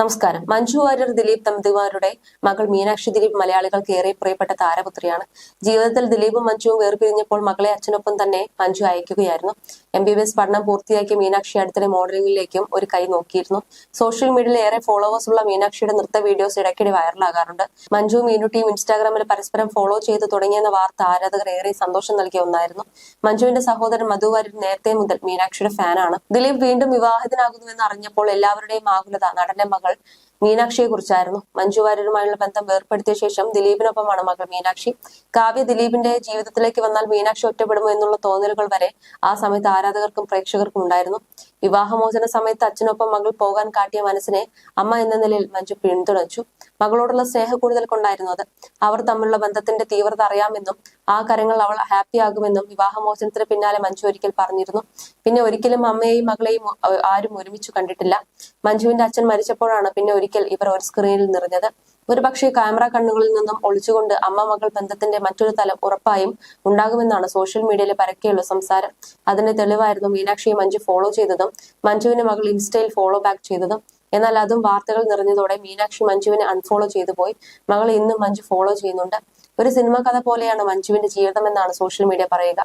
നമസ്കാരം. മഞ്ജു വാര്യർ ദിലീപ് ദമ്പതിമാരുടെ മകൾ മീനാക്ഷി ദിലീപ് മലയാളികൾക്ക് ഏറെ പ്രിയപ്പെട്ട താരപുത്രിയാണ്. ജീവിതത്തിൽ ദിലീപും മഞ്ജുവും വേർപിരിഞ്ഞപ്പോൾ മകളെ അച്ഛനൊപ്പം തന്നെ മഞ്ജു അയക്കുകയായിരുന്നു. എം ബി ബി എസ് പഠനം പൂർത്തിയാക്കിയ മീനാക്ഷി അടുത്തിടെ മോഡലിംഗിലേക്കും ഒരു കൈ നോക്കിയിരുന്നു. സോഷ്യൽ മീഡിയയിൽ ഏറെ ഫോളോവേഴ്സ് ഉള്ള മീനാക്ഷിയുടെ നൃത്ത വീഡിയോസ് ഇടയ്ക്കിടെ വൈറലാകാറുണ്ട്. മഞ്ജു മീനുട്ടിയും ഇൻസ്റ്റാഗ്രാമിൽ പരസ്പരം ഫോളോ ചെയ്ത് തുടങ്ങിയെന്ന വാർത്ത ആരാധകർ ഏറെ സന്തോഷം നൽകിയ ഒന്നായിരുന്നു. മഞ്ജുവിന്റെ സഹോദരൻ മധു വാര്യർ നേരത്തെ മുതൽ മീനാക്ഷിയുടെ ഫാനാണ് ദിലീപ് വീണ്ടും വിവാഹിതനാകുന്നുവെന്ന് അറിഞ്ഞപ്പോൾ എല്ലാവരുടെയും ആകുലത നടന്റെ മകൾ മീനാക്ഷിയെ കുറിച്ചായിരുന്നു. മഞ്ജു വാര്യരുമായുള്ള ബന്ധം വേർപ്പെടുത്തിയ ശേഷം ദിലീപിനൊപ്പമാണ് മകൾ മീനാക്ഷി. കാവ്യ ദിലീപിന്റെ ജീവിതത്തിലേക്ക് വന്നാൽ മീനാക്ഷി ഒറ്റപ്പെടുമോ എന്നുള്ള തോന്നലുകൾ വരെ ആ സമയത്ത് ആരാധകർക്കും പ്രേക്ഷകർക്കും ഉണ്ടായിരുന്നു. വിവാഹമോചന സമയത്ത് അച്ഛനൊപ്പം മകൾ പോകാൻ കാട്ടിയ മനസ്സിനെ അമ്മ എന്ന നിലയിൽ മഞ്ജു പിന്തുണച്ചു. മകളോടുള്ള സ്നേഹ കൂടുതൽ കൊണ്ടായിരുന്നു അത്. അവർ തമ്മിലുള്ള ബന്ധത്തിന്റെ തീവ്രത അറിയാമെന്നും ആ കരങ്ങൾ അവൾ ഹാപ്പി ആകുമെന്നും വിവാഹമോചനത്തിന് പിന്നാലെ മഞ്ജു ഒരിക്കൽ പറഞ്ഞിരുന്നു. പിന്നെ ഒരിക്കലും അമ്മയെയും മകളെയും ആരും ഒരുമിച്ച് കണ്ടിട്ടില്ല. മഞ്ജുവിന്റെ അച്ഛൻ മരിച്ചപ്പോഴാണ് പിന്നെ ഒരിക്കൽ ഇവർ ഒരു സ്ക്രീനിൽ നിറഞ്ഞത്. ഒരു പക്ഷേ ക്യാമറ കണ്ണുകളിൽ നിന്നും ഒളിച്ചുകൊണ്ട് അമ്മ മകൾ ബന്ധത്തിന്റെ മറ്റൊരു തലം ഉറപ്പായും ഉണ്ടാകുമെന്നാണ് സോഷ്യൽ മീഡിയയിൽ പരക്കെയുള്ള സംസാരം. അതിന്റെ തെളിവായിരുന്നു മീനാക്ഷിയെ മഞ്ജു ഫോളോ ചെയ്തതും മഞ്ജുവിന് മകൾ ഇൻസ്റ്റയിൽ ഫോളോ ബാക്ക് ചെയ്തതും. എന്നാൽ അതും വാർത്തകൾ നിറഞ്ഞതോടെ മീനാക്ഷി മഞ്ജുവിനെ അൺഫോളോ ചെയ്തു പോയി. മകൾ ഇന്നും മഞ്ജു ഫോളോ ചെയ്യുന്നുണ്ട്. ഒരു സിനിമ കഥ പോലെയാണ് മഞ്ജുവിന്റെ ജീവിതമെന്നാണ് സോഷ്യൽ മീഡിയ പറയുക.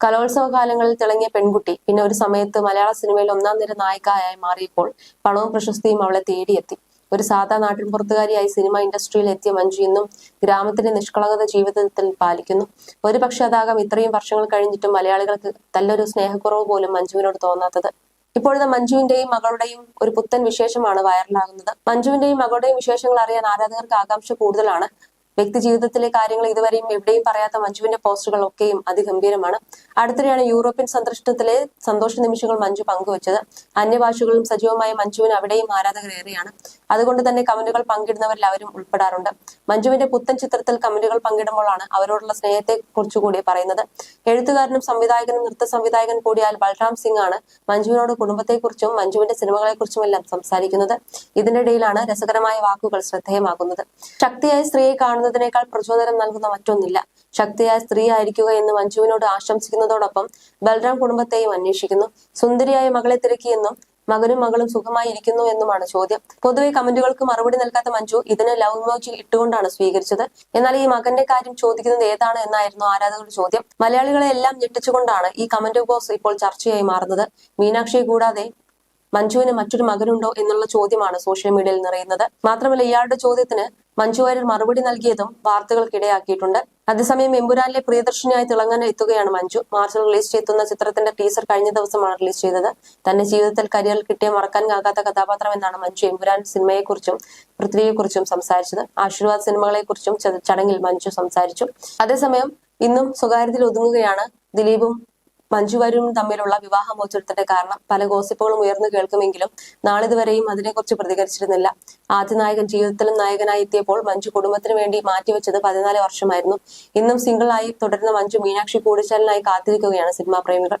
കലോത്സവ കാലങ്ങളിൽ തിളങ്ങിയ പെൺകുട്ടി പിന്നെ ഒരു സമയത്ത് മലയാള സിനിമയിൽ ഒന്നാം നിര നായികയായി മാറിയപ്പോൾ പണവും പ്രശസ്തിയും അവളെ തേടിയെത്തി. ഒരു സാധാ നാട്ടിൻ പുറത്തുകാരിയായി സിനിമ ഇൻഡസ്ട്രിയിൽ എത്തിയ മഞ്ജു ഇന്നും ഗ്രാമത്തിന്റെ നിഷ്കളങ്കത ജീവിതത്തിൽ പാലിക്കുന്നു. ഒരു പക്ഷെ അതാകാം ഇത്രയും വർഷങ്ങൾ കഴിഞ്ഞിട്ടും മലയാളികൾക്ക് നല്ലൊരു സ്നേഹക്കുറവ് പോലും മഞ്ജുവിനോട് തോന്നാത്തത്. ഇപ്പോഴത്തെ മഞ്ജുവിന്റെയും മകളുടെയും ഒരു പുത്തൻ വിശേഷമാണ് വൈറലാകുന്നത്. മഞ്ജുവിന്റെയും മകളുടെയും വിശേഷങ്ങൾ അറിയാൻ ആരാധകർക്ക് ആകാംക്ഷ കൂടുതലാണ്. വ്യക്തി ജീവിതത്തിലെ കാര്യങ്ങൾ ഇതുവരെയും എവിടെയും പറയാത്ത മഞ്ജുവിന്റെ പോസ്റ്റുകൾ ഒക്കെയും അതിഗംഭീരമാണ്. അടുത്തിടെയാണ് യൂറോപ്യൻ സന്ദർശനത്തിലെ സന്തോഷ നിമിഷങ്ങൾ മഞ്ജു പങ്കുവച്ചത്. അന്യഭാഷകളും സജീവമായ മഞ്ജുവിന് അവിടെയും ആരാധകർ ഏറെയാണ് അതുകൊണ്ട് തന്നെ കമന്റുകൾ പങ്കിടുന്നവരിൽ അവരും ഉൾപ്പെടാറുണ്ട്. മഞ്ജുവിന്റെ പുത്തൻ ചിത്രത്തിൽ കമന്റുകൾ പങ്കിടുമ്പോഴാണ് അവരോടുള്ള സ്നേഹത്തെ കുറിച്ചുകൂടി പറയുന്നത്. എഴുത്തുകാരനും സംവിധായകനും നൃത്ത സംവിധായകൻ കൂടിയാൽ ബൽറാം സിംഗ് ആണ് മഞ്ജുവിനോട് കുടുംബത്തെക്കുറിച്ചും മഞ്ജുവിന്റെ സിനിമകളെക്കുറിച്ചും എല്ലാം സംസാരിക്കുന്നത്. ഇതിനിടയിലാണ് രസകരമായ വാക്കുകൾ ശ്രദ്ധേയമാകുന്നത്. ശക്തിയായ സ്ത്രീയെ കാണുന്നതിനേക്കാൾ പ്രചോദനം നൽകുന്ന മറ്റൊന്നില്ല. ശക്തിയായ സ്ത്രീ ആയിരിക്കുക എന്ന് മഞ്ജുവിനോട് ആശംസിക്കുന്നതോടൊപ്പം ബൽറാം കുടുംബത്തെയും അന്വേഷിക്കുന്നു. സുന്ദരിയായ മകളെ തിരക്കിയെന്നും മകനും മകളും സുഖമായി ഇരിക്കുന്നു എന്നുമാണ് ചോദ്യം. പൊതുവെ കമന്റുകൾക്ക് മറുപടി നൽകാത്ത മഞ്ജു ഇതിന് ലവ് ഇമോജി ഇട്ടുകൊണ്ടാണ് സ്വീകരിച്ചത്. എന്നാൽ ഈ മകന്റെ കാര്യം ചോദിക്കുന്നത് ഏതാണ് എന്നായിരുന്നു ആരാധകരുടെ ചോദ്യം. മലയാളികളെ എല്ലാം ഞെട്ടിച്ചുകൊണ്ടാണ് ഈ കമന്റ് ബോക്സ് ഇപ്പോൾ ചർച്ചയായി മാറുന്നത്. മീനാക്ഷിയെ കൂടാതെ മഞ്ജുവിന് മറ്റൊരു മകനുണ്ടോ എന്നുള്ള ചോദ്യമാണ് സോഷ്യൽ മീഡിയയിൽ നിറയുന്നത്. മാത്രമല്ല ഇയാളുടെ ചോദ്യത്തിന് മഞ്ജു വാര്യർ മറുപടി നൽകിയതും വാർത്തകൾക്കിടയാക്കിയിട്ടുണ്ട്. അതേസമയം എമ്പുരാനിലെ പ്രിയദർശിനിയായി തിളങ്ങാൻ എത്തുകയാണ് മഞ്ജു. മാർച്ചിൽ റിലീസ് ചെയ്തുന്ന ചിത്രത്തിന്റെ ടീസർ കഴിഞ്ഞ ദിവസമാണ് റിലീസ് ചെയ്തത്. തന്റെ ജീവിതത്തിൽ കരിയറിൽ കിട്ടിയ മറക്കാനാകാത്ത കഥാപാത്രം എന്നാണ് മഞ്ജു എമ്പുരാൻ സിനിമയെക്കുറിച്ചും പൃഥ്വിയെക്കുറിച്ചും സംസാരിച്ചത്. ആശീർവാദ് സിനിമകളെക്കുറിച്ചും ചടങ്ങിൽ മഞ്ജു സംസാരിച്ചു. അതേസമയം ഇന്നും സ്വകാര്യത്തിൽ ഒതുങ്ങുകയാണ് ദിലീപും മഞ്ജു വാര്യരും തമ്മിലുള്ള വിവാഹമോചനത്തിന്റെ കാരണം പല ഗോസിപ്പുകളും ഉയർന്നു കേൾക്കുമെങ്കിലും നാളിതുവരെയും അതിനെക്കുറിച്ച് പ്രതികരിച്ചിരുന്നില്ല. ആദ്യ നായകൻ ജീവിതത്തിലും നായകനായി എത്തിയപ്പോൾ മഞ്ജു കുടുംബത്തിന് വേണ്ടി മാറ്റിവെച്ചത് പതിനാല് വർഷമായിരുന്നു. ഇന്നും സിംഗിൾ ആയി തുടരുന്ന മഞ്ജു മീനാക്ഷി കൂടിച്ചാലിനായി കാത്തിരിക്കുകയാണ് സിനിമാ പ്രേമികൾ.